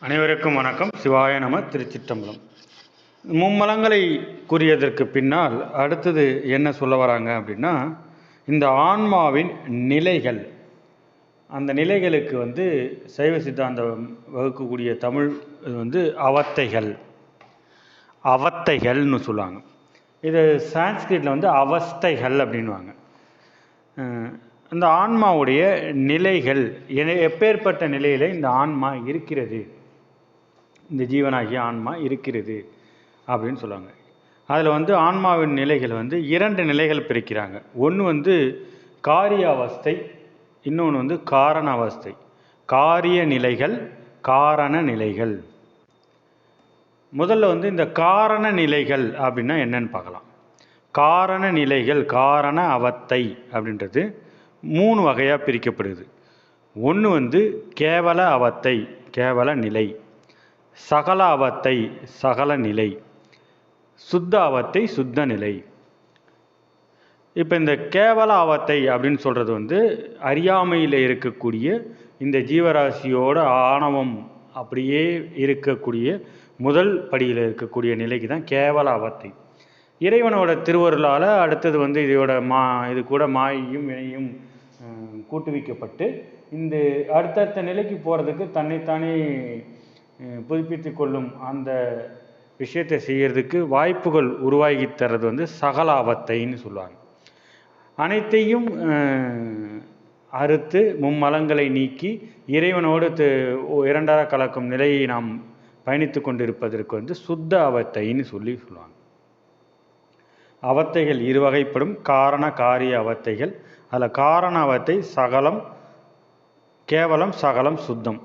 அனைவருக்கும் வணக்கம். சிவாய நம திருச்சிற்றம்பலம். மும்மலங்களை கூறியதற்கு பின்னால் அடுத்தது என்ன சொல்ல வராங்க அப்படின்னா இந்த ஆன்மாவின் நிலைகள். அந்த நிலைகளுக்கு வந்து சைவ சித்தாந்தம் வகுக்கக்கூடிய தமிழ் இது வந்து அவத்தைகள். அவத்தைகள்னு சொல்லுவாங்க. இது சான்ஸ்கிரிட்டில் வந்து அவஸ்தைகள் அப்படின்வாங்க அந்த ஆன்மாவுடைய நிலைகள் என- எப்பேற்பட்ட நிலையில் இந்த ஆன்மா இருக்கிறது? இந்த ஜீவனாகிய ஆன்மா இருக்கிறது அப்படின்னு சொல்லுவாங்க. அதில் வந்து ஆன்மாவின் நிலைகள் வந்து இரண்டு நிலைகள் பிரிக்கிறாங்க. ஒன்று வந்து காரிய அவஸ்தை இன்னொன்று வந்து காரண அவஸ்தை காரிய நிலைகள் காரண நிலைகள். முதல்ல வந்து இந்த காரண நிலைகள் அப்படின்னா என்னன்னு பார்க்கலாம். காரண நிலைகள் காரண அவத்தை அப்படின்றது மூணு வகையாக பிரிக்கப்படுது. ஒன்று வந்து கேவல அவத்தை கேவல நிலை. சகலாவத்தை சகல நிலை சுத்தாவத்தை சுத்த நிலை. இப்போ இந்த கேவல அவத்தை அப்படின்னு சொல்கிறது வந்து அறியாமையில் இருக்கக்கூடிய இந்த ஜீவராசியோட ஆணவம் அப்படியே இருக்கக்கூடிய முதல் படியில் இருக்கக்கூடிய நிலைக்கு தான் கேவலாவத்தை இறைவனோட திருவருளால் அடுத்தது வந்து இதோட மா இது கூட மாயையும் இணையும் கூட்டுவிக்கப்பட்டு இந்த அடுத்தடுத்த நிலைக்கு போகிறதுக்கு தன்னைத்தானே புதுப்பித்து கொள்ளும் அந்த விஷயத்தை செய்கிறதுக்கு வாய்ப்புகள் உருவாகி தர்றது வந்து சகலாபத்தைன்னு சொல்லுவாங்க. அனைத்தையும் அறுத்து மும்மலங்களை நீக்கி இறைவனோடு இரண்டாக கலக்கும் நிலையை நாம் பயணித்து கொண்டிருப்பதற்கு வந்து சுத்த அவத்தைன்னு சொல்லி சொல்லுவாங்க. அவத்தைகள் இருவகைப்படும் காரண காரிய அவத்தைகள். அதில் காரண அவத்தை சகலம் கேவலம் சகலம் சுத்தம்.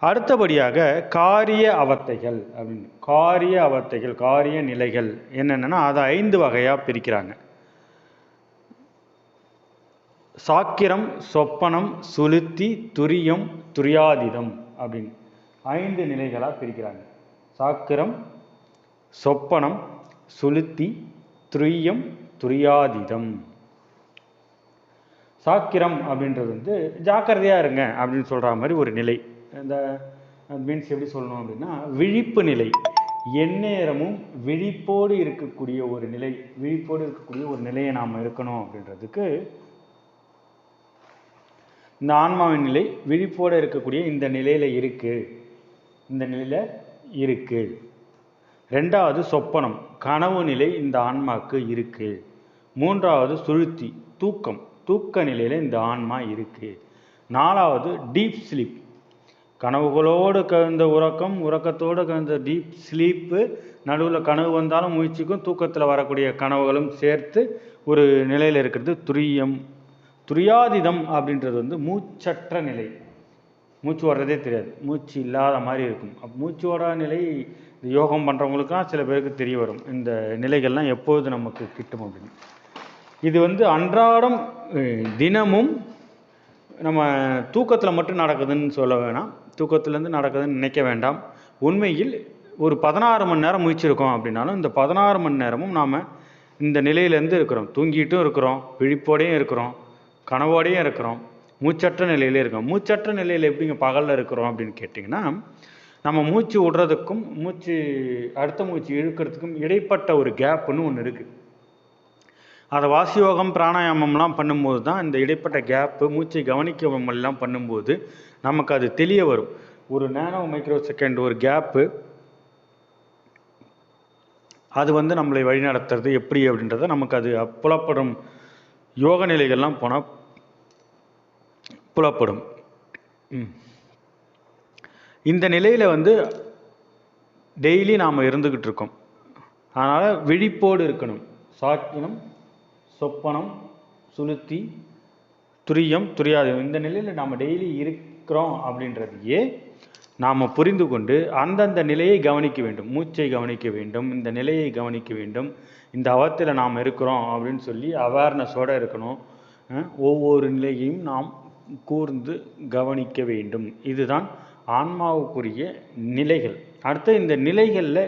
அடுத்தபடியாக காரிய அவத்தைகள் அப்படின்னு காரிய அவத்தைகள் காரிய நிலைகள் என்னென்னா அதை ஐந்து வகையாக பிரிக்கிறாங்க. சாக்கிரம் சொப்பனம் சுளுத்தி துரியம் துரியாதிதம் அப்படின்னு ஐந்து நிலைகளாக பிரிக்கிறாங்க. சாக்கிரம் சொப்பனம் சுளுத்தி துரியம் துரியாதிதம். சாக்கிரம் அப்படின்றது வந்து ஜாக்கிரதையாக இருங்க அப்படின்னு சொல்கிற மாதிரி ஒரு நிலை. இந்த மீன்ஸ் எப்படி சொல்லணும் அப்படின்னா விழிப்பு நிலை. எந்நேரமும் விழிப்போடு இருக்கக்கூடிய ஒரு நிலை விழிப்போடு இருக்கக்கூடிய ஒரு நிலையை நாம் இருக்கணும் அப்படின்றதுக்கு இந்த ஆன்மாவின் நிலை விழிப்போடு இருக்கக்கூடிய இந்த நிலையில் இருக்கு. இந்த நிலையில் இருக்கு. ரெண்டாவது சொப்பனம் கனவு நிலை இந்த ஆன்மாவுக்கு இருக்கு. மூன்றாவது சுழுத்தி தூக்கம் தூக்க நிலையில் இந்த ஆன்மா இருக்கு. நாலாவது டீப் ஸ்லீப் கனவுகளோடு கலந்த உறக்கம் உறக்கத்தோடு கலந்த டீப் ஸ்லீப்பு நடுவில் கனவு வந்தாலும் முயற்சிக்கும் தூக்கத்தில் வரக்கூடிய கனவுகளும் சேர்த்து ஒரு நிலையில் இருக்கிறது துரியம். துரியாதிதம் அப்படின்றது வந்து மூச்சற்ற நிலை. மூச்சு வர்றதே தெரியாது. மூச்சு இல்லாத மாதிரி இருக்கும். மூச்சு ஓடாத நிலை இந்த யோகம் பண்ணுறவங்களுக்குலாம் சில பேருக்கு தெரிய வரும். இந்த நிலைகள்லாம் எப்போது நமக்கு கிட்டும் அப்படின்னு. இது வந்து அன்றாடம் தினமும் நம்ம தூக்கத்தில் மட்டும் நடக்குதுன்னு சொல்ல வேணாம். தூக்கத்துலேருந்து நடக்குதுன்னு நினைக்க வேண்டாம். உண்மையில் ஒரு பதினாறு மணி நேரம் முயற்சிருக்கோம் அப்படின்னாலும் இந்த பதினாறு மணி நேரமும் நாம் இந்த நிலையிலேருந்து இருக்கிறோம். தூங்கிட்டும் இருக்கிறோம் விழிப்போடையும் இருக்கிறோம் கனவோடையும் இருக்கிறோம் மூச்சற்ற நிலையிலே இருக்கோம். மூச்சற்ற நிலையில் எப்படிங்க பகலில் இருக்கிறோம் அப்படின்னு கேட்டிங்கன்னா நம்ம மூச்சு விடுறதுக்கும் மூச்சு அடுத்த மூச்சு இழுக்கிறதுக்கும் இடைப்பட்ட ஒரு கேப்புன்னு ஒன்று இருக்குது அதை வாசியோகம் பிராணாயாமம்லாம் பண்ணும்போது தான் இந்த இடைப்பட்ட கேப்பு மூச்சை கவனிக்க எல்லாம் பண்ணும்போது நமக்கு அது தெரிய வரும். ஒரு நேனோ மைக்ரோ செகண்ட் ஒரு கேப்பு அது வந்து நம்மளை வழிநடத்துறது எப்படி அப்படின்றத நமக்கு அது புலப்படும் யோக நிலைகள்லாம் போனால் புலப்படும். இந்த நிலையில் வந்து டெய்லி நாம் இருந்துக்கிட்டு இருக்கோம். அதனால் விழிப்போடு இருக்கணும். சாக்கினம் சொப்பனம் சுளுத்தி துரியம் துரியாதம் இந்த நிலையில் நாம் டெய்லி இருக்கிறோம் அப்படின்றதையே நாம் புரிந்து கொண்டு அந்தந்த நிலையை கவனிக்க வேண்டும். மூச்சை கவனிக்க வேண்டும். இந்த நிலையை கவனிக்க வேண்டும். இந்த அவத்தில் நாம் இருக்கிறோம் அப்படின்னு சொல்லி அவேர்னஸோடு இருக்கணும். ஒவ்வொரு நிலையையும் நாம் கூர்ந்து கவனிக்க வேண்டும். இதுதான் ஆன்மாவுக்குரிய நிலைகள். அடுத்து இந்த நிலைகளில்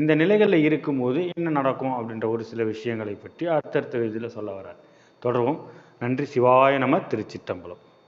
இந்த நிலைகளில் இருக்கும்போது என்ன நடக்கும் அப்படின்ற ஒரு சில விஷயங்களை பற்றி அடுத்தடுத்த இதில் சொல்ல வரார் தொடர்வோம். நன்றி. சிவாய நம திருச்சிட்டம்பலம்